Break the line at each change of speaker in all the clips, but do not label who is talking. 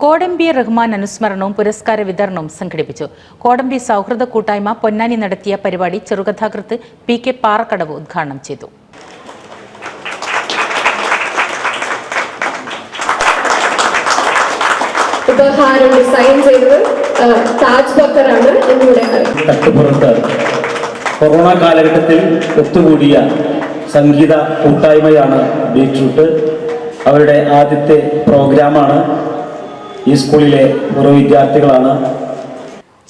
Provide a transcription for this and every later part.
കോടമ്പി റഹ്മാൻ അനുസ്മരണവും പുരസ്കാര വിതരണവും സംഘടിപ്പിച്ചു. കോടമ്പി സൗഹൃദ കൂട്ടായ്മ പൊന്നാനി നടത്തിയ പരിപാടി ചെറുകഥാകൃത്ത് പി കെ പാറക്കടവ് ഉദ്ഘാടനം ചെയ്തു.
ഉപഹാരം ഡിസൈൻ ചെയ്തത് ആ, താജ് ബക്കറാണ് എന്നിവിടെ
തട്ടുപുറത്ത് കൊറോണ കാലഘട്ടത്തിൽ ഒത്തുകൂടിയ സംഗീത കൂട്ടായ്മയാണ് ബീട്രൂട്ട് അവരുടെ ആദ്യത്തെ പ്രോഗ്രാമാണ് ഈ സ്കൂളിലെ ഒരു വിദ്യാർത്ഥികളാണ്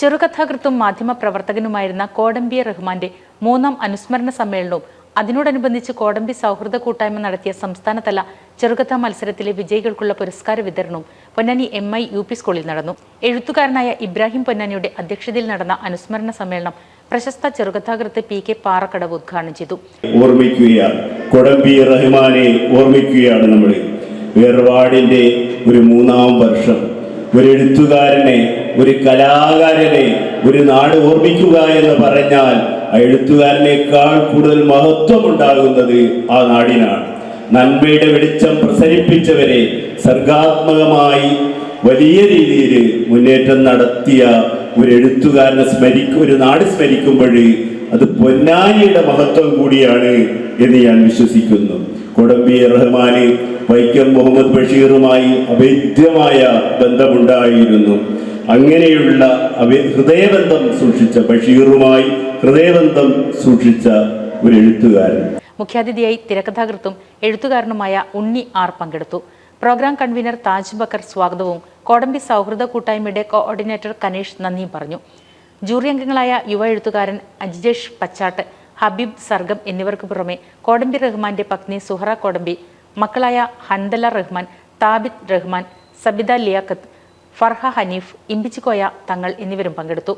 ചെറുകഥാകൃത്തും മാധ്യമപ്രവർത്തകനുമായിരുന്ന കോടമ്പി റഹ്മാന്റെ മൂന്നാം അനുസ്മരണ സമ്മേളനവും അതിനോടനുബന്ധിച്ച് കോടമ്പി സൗഹൃദ കൂട്ടായ്മ നടത്തിയ സംസ്ഥാനതല ചെറുകഥാ മത്സരത്തിലെ വിജയികൾക്കുള്ള പുരസ്കാര വിതരണവും Ponnani M I U P സ്കൂളിൽ നടന്നു. എഴുത്തുകാരനായ ഇബ്രാഹിം പൊന്നാനിയുടെ അധ്യക്ഷതയിൽ നടന്ന അനുസ്മരണ സമ്മേളനം പ്രശസ്ത ചെറുകഥാകൃത്ത് പി കെ പാറക്കടവ് ഉദ്ഘാടനം ചെയ്തു.
ഓർമ്മിക്കുകയാണ്. കൊടമ്പി റഹ്മാനെ ഓർമ്മിക്കുകയാണ് നമ്മൾ വേർപാടിന്റെ ഒരു മൂന്നാം വർഷം. ഒരു എഴുത്തുകാരനെ ഒരു കലാകാരനെ ഒരു നാട് ഓർമ്മിക്കുക എന്ന് പറഞ്ഞാൽ ആ എഴുത്തുകാരനേക്കാൾ കൂടുതൽ മഹത്വം ഉണ്ടാകുന്നത് ആ നാടിനാണ്. നന്മയുടെ വെളിച്ചം പ്രസരിപ്പിച്ചവരെ സർഗാത്മകമായി വലിയ രീതിയിൽ മുന്നേറ്റം നടത്തിയ ഒരു എഴുത്തുകാരനെ സ്മരിക്കും ഒരു നാട് സ്മരിക്കുമ്പോൾ അത് പൊന്നാനിയുടെ മഹത്വം കൂടിയാണ് എന്ന് ഞാൻ വിശ്വസിക്കുന്നു. കൊടമ്പി റഹ്മാന് വൈക്കം മുഹമ്മദ് ബഷീറുമായി അഭേദ്യമായ ബന്ധമുണ്ടായിരുന്നു. അങ്ങനെയുള്ള ഹൃദയബന്ധം സൂക്ഷിച്ച ബഷീറുമായി ഹൃദയബന്ധം സൂക്ഷിച്ച ഒരു എഴുത്തുകാരൻ.
മുഖ്യാതിഥിയായി തിരക്കഥാകൃത്തും എഴുത്തുകാരനുമായ ഉണ്ണി ആർ പങ്കെടുത്തു. പ്രോഗ്രാം കൺവീനർ താജ് ബക്കർ സ്വാഗതവും കോടമ്പി സൗഹൃദ കൂട്ടായ്മയുടെ കോർഡിനേറ്റർ കനേഷ് നന്ദിയും പറഞ്ഞു. ജൂറി അംഗങ്ങളായ യുവ എഴുത്തുകാരൻ അജിജേഷ് പച്ചാട്ട് ഹബീബ് സർഗം എന്നിവർക്ക് പുറമെ കോടമ്പി റഹ്മാന്റെ പത്നി സുഹറ കോടമ്പി മക്കളായ ഹൻദല റഹ്മാൻ താബിദ് റഹ്മാൻ സബിത ലിയാഖത്ത് ഫർഹ ഹനീഫ് ഇമ്പിച്ചിക്കോയ തങ്ങൾ എന്നിവരും പങ്കെടുത്തു.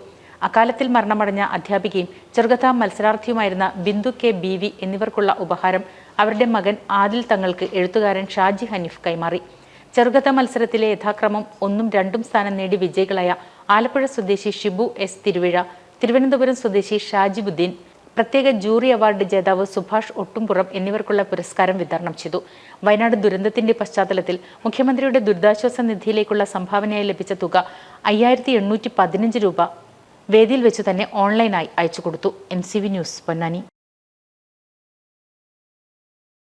അക്കാലത്തിൽ മരണമടഞ്ഞ അധ്യാപികയും ചെറുകഥാ മത്സരാർത്ഥിയുമായിരുന്ന ബിന്ദു കെ ബി വി എന്നിവർക്കുള്ള ഉപഹാരം അവരുടെ മകൻ ആദിൽ തങ്ങൾക്ക് എഴുത്തുകാരൻ ഷാജി ഹനീഫ് കൈമാറി. ചെറുകഥ മത്സരത്തിലെ യഥാക്രമം ഒന്നും രണ്ടും സ്ഥാനം നേടി വിജയികളായ ആലപ്പുഴ സ്വദേശി ഷിബു എസ് തിരുവിഴ തിരുവനന്തപുരം സ്വദേശി ഷാജിബുദ്ദീൻ പ്രത്യേക ജൂറി അവാർഡ് ജേതാവ് സുഭാഷ് ഒട്ടുംപുറം എന്നിവർക്കുള്ള പുരസ്കാരം വിതരണം ചെയ്തു. വയനാട് ദുരന്തത്തിന്റെ പശ്ചാത്തലത്തിൽ മുഖ്യമന്ത്രിയുടെ ദുരിതാശ്വാസ നിധിയിലേക്കുള്ള സംഭാവനയായി ലഭിച്ച തുക അയ്യായിരത്തി എണ്ണൂറ്റി പതിനഞ്ച് രൂപ വേദിയിൽ വെച്ച് തന്നെ ഓൺലൈനായി അയച്ചു കൊടുത്തു. M C V news Ponnani.